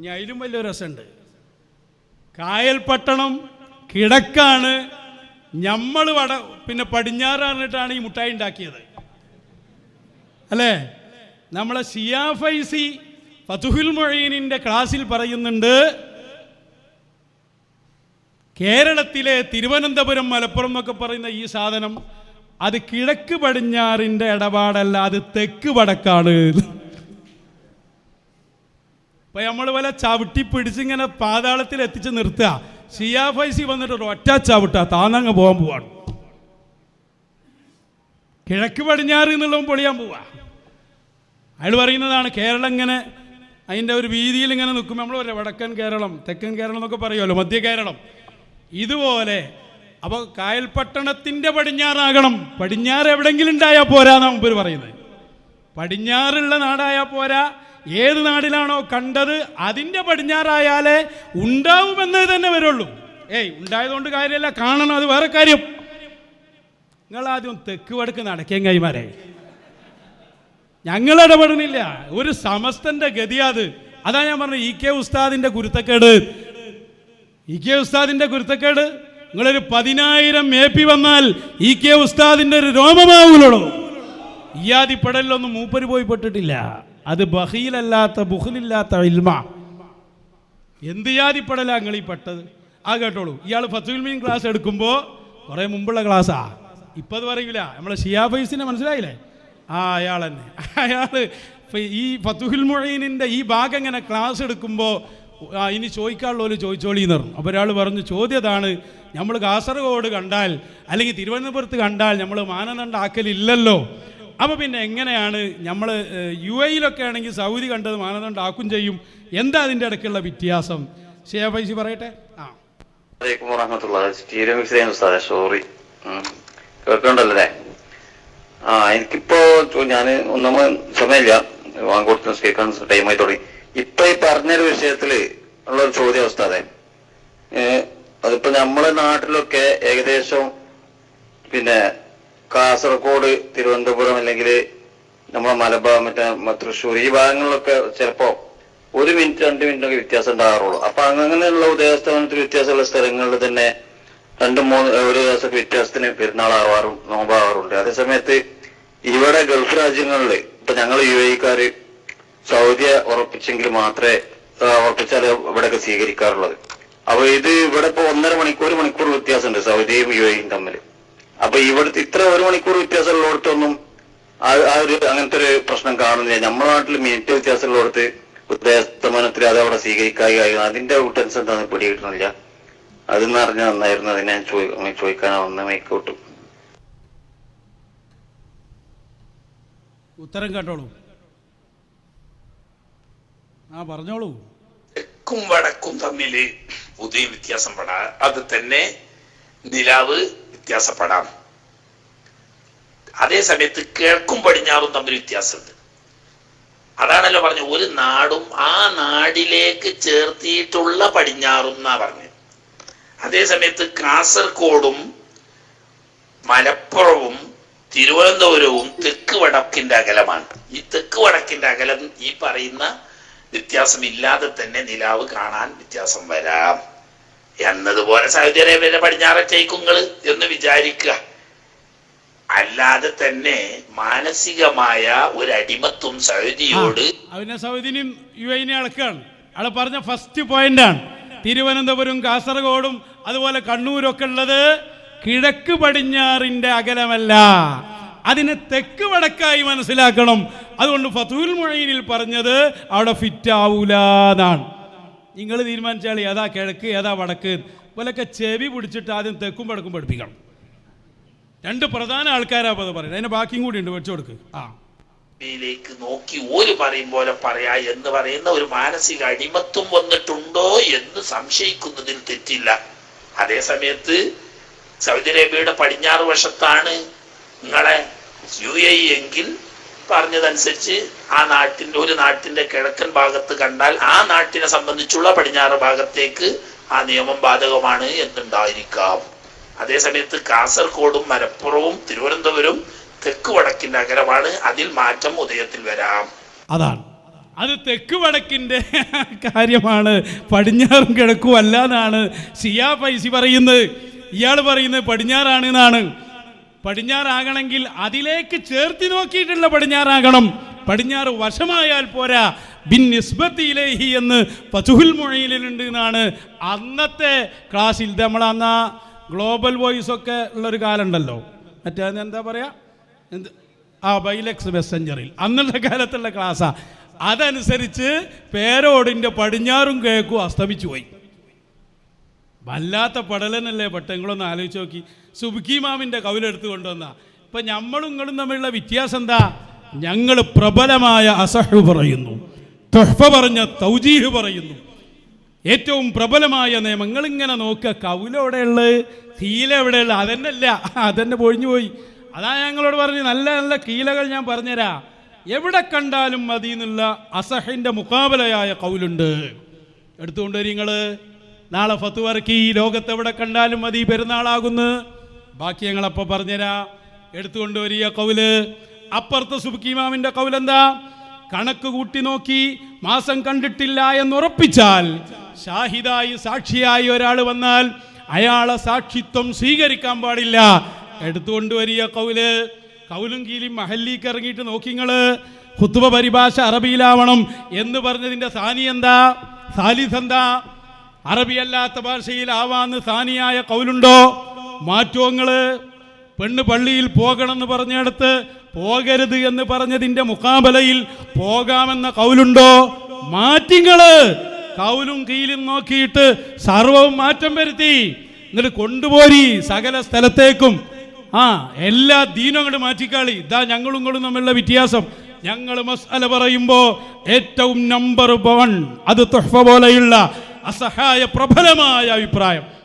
ഇനി അതിലും വലിയ രസമുണ്ട്. കായൽപട്ടണം കിടക്കാണ്. നമ്മൾ വട പിന്നെ പടിഞ്ഞാറാണിട്ടാണ് ഈ മുട്ടായി ഉണ്ടാക്കിയത്. അല്ലേ? നമ്മളെ സിയാഫൈസി ഫതുഹുൽ മൊഴീനിന്റെ ക്ലാസ്സിൽ പറയുന്നുണ്ട് കേരളത്തിലെ തിരുവനന്തപുരം മലപ്പുറം എന്നൊക്കെ പറയുന്ന ഈ സാധനം അത് കിഴക്ക് പടിഞ്ഞാറിന്റെ ഇടപാടല്ല അത് തെക്ക് വടക്കാണ്. ഇപ്പൊ നമ്മൾ വല്ല ചവിട്ടി പിടിച്ചിങ്ങനെ പാതാളത്തിൽ എത്തിച്ച് നിർത്തുക. സിയാഫൈസി വന്നിട്ട് ഒരു ഒറ്റ ചവിട്ട താന്നങ്ങ് പോകാൻ പോവാണ്. കിഴക്ക് പടിഞ്ഞാറ് എന്നുള്ളവൻ പൊളിയാൻ പോവാ. അയാൾ പറയുന്നതാണ് കേരളം ഇങ്ങനെ അതിന്റെ ഒരു വീതിയിൽ ഇങ്ങനെ നിൽക്കും നമ്മൾ പറയാം വടക്കൻ കേരളം തെക്കൻ കേരളം എന്നൊക്കെ പറയുമല്ലോ മധ്യ കേരളം. ഇതുപോലെ അപ്പോൾ കായൽപട്ടണത്തിന്റെ പടിഞ്ഞാറാകണം. പടിഞ്ഞാറ് എവിടെങ്കിലും ഉണ്ടായാൽ പോരാന്നാണ് മുമ്പ് പറയുന്നത്. പടിഞ്ഞാറുള്ള നാടായ പോരാ. ഏത് നാടിലാണോ കണ്ടത് അതിന്റെ പടിഞ്ഞാറായാലേ ഉണ്ടാവുമെന്നത് തന്നെ വരുള്ളൂ. ഏയ് ഉണ്ടായതുകൊണ്ട് കാര്യമല്ല. കാണണം അത് വേറെ കാര്യം. നിങ്ങൾ ആദ്യം തെക്ക് വടക്ക് നടക്കേം കൈമാരെ ഞങ്ങൾ ഇടപെടുന്നില്ല. ഒരു സമസ്തന്റെ ഗതി അത്. ഞാൻ പറഞ്ഞു ഇ കെ ഉസ്താദിന്റെ കുരുത്തക്കേട്. ഇ കെ ഉസ്താദിന്റെ കുരുത്തക്കേട്. നിങ്ങളൊരു പതിനായിരം എ പി വന്നാൽ ഇ കെ ഉസ്താദിന്റെ ഒരു രോമമാവൂലോ ഇയാദി പടലിലൊന്നും മൂപ്പര് പോയി പെട്ടിട്ടില്ല. അത് ബഹീലല്ലാത്ത ബുഹലില്ലാത്ത ഇൽമ. എന്ത് ജാതി പടലാ നിങ്ങൾ ഈ പെട്ടത്? ആ കേട്ടോളൂ. ഇയാൾ ഫത്തുൽ മീൻ ക്ലാസ് എടുക്കുമ്പോൾ കുറേ മുമ്പുള്ള ക്ലാസ്സാ. ഇപ്പം അത് പറയൂല. നമ്മളെ ഷിയാ ഫൈസിനെ മനസ്സിലായില്ലേ? ആ അയാൾ തന്നെ അയാൾ ഈ ഫത്തുഹുൽ മൊഴീനിന്റെ ഈ ഭാഗം ഇങ്ങനെ ക്ലാസ് എടുക്കുമ്പോൾ ഇനി ചോദിക്കാനുള്ളവർ ചോദിച്ചോളി എന്ന് പറഞ്ഞു. അപ്പോൾ ഒരാൾ പറഞ്ഞു ചോദ്യതാണ് നമ്മൾ കാസർഗോഡ് കണ്ടാൽ അല്ലെങ്കിൽ തിരുവനന്തപുരത്ത് കണ്ടാൽ നമ്മൾ മാനദണ്ഡ ആക്കലില്ലല്ലോ. അപ്പോൾ പിന്നെ എങ്ങനെയാണ് നമ്മൾ യു എയിലൊക്കെ ആണെങ്കിൽ സൗദി കണ്ടത് മാനദണ്ഡം ആക്കും ചെയ്യും. എന്താ അതിന്റെ ഇടയ്ക്കുള്ള വ്യത്യാസം? ഷെയ പറയട്ടെ? ആ. സോറി ആ എനിക്കിപ്പോ ഞാൻ ഒന്നാമത് സമയമില്ല. വാങ്ങിക്കൊടുത്ത് കേൾക്കാൻ ടൈമായി തുടങ്ങി. ഇപ്പൊ ഈ പറഞ്ഞൊരു വിഷയത്തിൽ ഉള്ള ഒരു ചോദ്യം അവസ്ഥ അതെ അതിപ്പോ നമ്മളെ നാട്ടിലൊക്കെ ഏകദേശം പിന്നെ കാസർഗോഡ് തിരുവനന്തപുരം അല്ലെങ്കിൽ നമ്മുടെ മലബാർ മറ്റേ തൃശ്ശൂർ ഈ ഭാഗങ്ങളിലൊക്കെ ചിലപ്പോ ഒരു മിനിറ്റ് രണ്ട് മിനിറ്റ് ഒക്കെ വ്യത്യാസം ഉണ്ടാകാറുള്ളൂ. അപ്പൊ അങ്ങനെയുള്ള ഉദയസ്ഥാനത്തിൽ വ്യത്യാസമുള്ള സ്ഥലങ്ങളിൽ തന്നെ രണ്ട് മൂന്ന് ഒരു ദിവസമൊക്കെ വ്യത്യാസത്തിന് പെരുന്നാളാവാറും നോമ്പാവാറുണ്ട്. അതേസമയത്ത് ഇവിടെ ഗൾഫ് രാജ്യങ്ങളിൽ ഇപ്പൊ ഞങ്ങൾ യു എക്കാര് സൗദിയെ ഉറപ്പിച്ചെങ്കിൽ മാത്രമേ ഉറപ്പിച്ചാൽ ഇവിടെയൊക്കെ സ്വീകരിക്കാറുള്ളത്. അപ്പൊ ഇത് ഇവിടെ ഇപ്പൊ ഒന്നര മണിക്കൂർ മണിക്കൂർ വ്യത്യാസമുണ്ട് സൗദിയും യു എയും തമ്മിൽ അപ്പൊ ഇവിടുത്തെ ഇത്ര ഒരു മണിക്കൂർ വ്യത്യാസമുള്ളവർക്കൊന്നും ആ ആ ഒരു അങ്ങനത്തെ ഒരു പ്രശ്നം കാണുന്നില്ല. നമ്മുടെ നാട്ടിൽ മിനിറ്റ് വ്യത്യാസമുള്ളവർക്ക് ഉദ്ദേശമാനത്തിൽ അത് അവിടെ സ്വീകരിക്കായി അതിന്റെ ടെൻഷൻ തന്നെ പിടികിട്ടുന്നില്ല. അതെന്ന് അറിഞ്ഞ നന്നായിരുന്നു. അതിനെ ഞാൻ ചോദി- ചോദിക്കാനാ വന്ന മൈക്കോട്ടും ഉത്തരം കേട്ടോളൂ. ആ പറഞ്ഞോളൂ. തെക്കും വടക്കും തമ്മിൽ പുതിയ വ്യത്യാസം പെടാ അത് തന്നെ നിലാവ് വ്യത്യാസപ്പെടാം. അതേ സമയത്ത് കിഴക്കും പടിഞ്ഞാറും തമ്മിൽ വ്യത്യാസമുണ്ട്. അതാണല്ലോ പറഞ്ഞു ഒരു നാടും ആ നാടിലേക്ക് ചേർത്തിയിട്ടുള്ള പടിഞ്ഞാറും എന്നാ പറഞ്ഞു അതേ സമയത്ത് കാസർഗോഡും മലപ്പുറവും തിരുവനന്തപുരവും തെക്ക് വടക്കിന്റെ അകലമാണ്. ഈ തെക്ക് വടക്കിന്റെ അകലം ഈ പറയുന്ന വ്യത്യാസം ഇല്ലാതെ തന്നെ നിലാവ് കാണാൻ വ്യത്യാസം വരാം. എന്നതുപോലെ സൗദി അറേബ്യയിലെ പടിഞ്ഞാറൻ പടിഞ്ഞാററ്റേക്കുങ്ങൾ എന്ന് വിചാരിക്കുക. അല്ലാതെ തന്നെ മാനസികമായ ഒരു അടിമത്വം സൗദിയോട് അവനെ സൗദിനും യു എനെ അളക്കാണ് അയാൾ പറഞ്ഞ ഫസ്റ്റ് പോയിന്റ് ആണ്. തിരുവനന്തപുരം കാസർഗോഡും അതുപോലെ കണ്ണൂരൊക്കെ ഉള്ളത് കിഴക്ക് പടിഞ്ഞാറിന്റെ അകലമല്ല. അതിനെ തെക്ക് വടക്കായി മനസ്സിലാക്കണം. അതുകൊണ്ട് ഫതുൽ മൊഴീനിൽ പറഞ്ഞത് അവിടെ ഫിറ്റ് ആവൂലെന്നാണ് നിങ്ങൾ തീരുമാനിച്ചാൽ ഏതാ കിഴക്ക് ഏതാ വടക്ക്? പോലൊക്കെ ചെവി പിടിച്ചിട്ട് ആദ്യം തെക്കും വടക്കും പഠിപ്പിക്കണം. രണ്ട് പ്രധാന ആൾക്കാരാ അത് പറയുന്നത്. അതിന്റെ ബാക്കിയും കൂടി ഉണ്ട് വെച്ചു കൊടുക്ക്. ആ. നോക്കി ഓര് പറയും പോലെ പറയാ എന്ന് പറയുന്ന ഒരു മാനസിക അടിമത്വം വന്നിട്ടുണ്ടോ എന്ന് സംശയിക്കുന്നതിൽ തെറ്റില്ല. അതേ സമയത്ത് സൗദി അറേബ്യയുടെ പടിഞ്ഞാറ് വശത്താണ് നിങ്ങളെ യു എ എങ്കിൽ പറഞ്ഞതനുസരിച്ച് ആ നാട്ടിന്റെ ഒരു നാട്ടിന്റെ കിഴക്കൻ ഭാഗത്ത് കണ്ടാൽ ആ നാട്ടിനെ സംബന്ധിച്ചുള്ള പടിഞ്ഞാറ് ഭാഗത്തേക്ക് ആ നിയമം ബാധകമാണ് എന്നുണ്ടായിരിക്കാം. അതേസമയത്ത് കാസർഗോഡും മലപ്പുറവും തിരുവനന്തപുരം തെക്ക് വടക്കിന്റെ അകലമാണ് അതിൽ മാറ്റം ഉദയത്തിൽ വരാം. അതാണ്. അത് തെക്ക് വടക്കിന്റെ കാര്യമാണ്. പടിഞ്ഞാറും കിഴക്കും അല്ലാന്നാണ് സിയാ പൈസി പറയുന്നത്. ഇയാൾ പറയുന്നത് പടിഞ്ഞാറാണ് എന്നാണ് പടിഞ്ഞാറാകണമെങ്കിൽ അതിലേക്ക് ചേർത്തി നോക്കിയിട്ടുള്ള പടിഞ്ഞാറാകണം. പടിഞ്ഞാറ് വശമായാൽ പോരാ. ബിൻ നിസ്ബത്തിയിലേഹി എന്ന് പസുഹുൽ മൊഴിയിലുണ്ട് എന്നാണ് അന്നത്തെ ക്ലാസ്സിൽ നമ്മളന്ന ഗ്ലോബൽ വോയിസ് ഒക്കെ ഉള്ളൊരു കാലമുണ്ടല്ലോ. മറ്റേ എന്താ പറയുക എന്ത്? ആ ബൈലക്സ് മെസ്സഞ്ചറിൽ. അന്നുള്ള കാലത്തുള്ള ക്ലാസ്സാ. അതനുസരിച്ച് പേരോടിന്റെ പടിഞ്ഞാറും കിഴക്കും അസ്തമിച്ചു പോയി വല്ലാത്ത പടലനല്ലേ പെട്ടെങ്കിലൊന്ന് ആലോചിച്ച് നോക്കി. സുബുക്കി മാമിന്റെ കവിലെടുത്ത് കൊണ്ടുവന്ന. ഇപ്പം നമ്മളും ഇങ്ങളും തമ്മിലുള്ള വ്യത്യാസം എന്താ? ഞങ്ങൾ പ്രബലമായ അസഹു പറയുന്നു. തൊഹ്ഫ പറഞ്ഞ തൗജീഹ് പറയുന്നു. ഏറ്റവും പ്രബലമായ നിയമങ്ങൾ ഇങ്ങനെ നോക്കുക കൗല എവിടെയുള്ളത് കീല എവിടെയുള്ള? അതെന്നല്ല അതന്നെ പൊഴിഞ്ഞു പോയി. അതാ ഞങ്ങളോട് പറഞ്ഞു നല്ല നല്ല കീലകൾ ഞാൻ പറഞ്ഞുതരാം. എവിടെ കണ്ടാലും മതി എന്നുള്ള അസഹിന്റെ മുക്കാബലയായ കൗലുണ്ട് എടുത്തുകൊണ്ടുവരി നിങ്ങൾ നാളെ ഫത്ത് വർക്കി ഈ ലോകത്ത് എവിടെ കണ്ടാലും മതി പെരുന്നാളാകുന്നു. ബാക്കി ഞങ്ങളപ്പോൾ എടുത്തുകൊണ്ട് വരിക കൗൽ. അപ്പുറത്തെ സുബുക്കിമാമിന്റെ കൗലെന്താ? കണക്ക് കൂട്ടി നോക്കി മാസം കണ്ടിട്ടില്ല എന്ന് ഉറപ്പിച്ചാൽ ഷാഹിദായി സാക്ഷിയായി ഒരാൾ വന്നാൽ അയാളെ സാക്ഷിത്വം സ്വീകരിക്കാൻ പാടില്ല. എടുത്തുകൊണ്ട് വരിക കൗൽ. കൗലും കീലും മഹല്ലിക്ക് ഇറങ്ങിയിട്ട് നോക്കിങ്ങൾ കുത്തുവ പരിഭാഷ അറബിയിലാവണം എന്ന് പറഞ്ഞതിന്റെ സാനി എന്താ? സാലിസ് എന്താ? അറബിയല്ലാത്ത ഭാഷയിലാവാന്ന് സാനിയായ കൗലുണ്ടോ? മാറ്റോങ്ങൾ പെണ്ണ് പള്ളിയിൽ പോകണമെന്ന് പറഞ്ഞിടത്ത് പോകരുത് എന്ന് പറഞ്ഞതിന്റെ മുഖാബലയിൽ പോകാമെന്ന കൗലുണ്ടോ? മാറ്റിങ്ങൾ കൗലും കീലും നോക്കിയിട്ട് സർവവും മാറ്റം വരുത്തി. എന്നിട്ട് കൊണ്ടുപോരി സകല സ്ഥലത്തേക്കും. ആ എല്ലാ ദീനും അങ്ങോട്ട് മാറ്റിക്കാളി. ഇതാ ഞങ്ങളും ഇങ്ങളും തമ്മിലുള്ള വ്യത്യാസം. ഞങ്ങൾ മസാല പറയുമ്പോൾ ഏറ്റവും നമ്പർ വൺ അത് തൊഹ്ഫ പോലെയുള്ള അസഹായ പ്രബലമായ അഭിപ്രായം.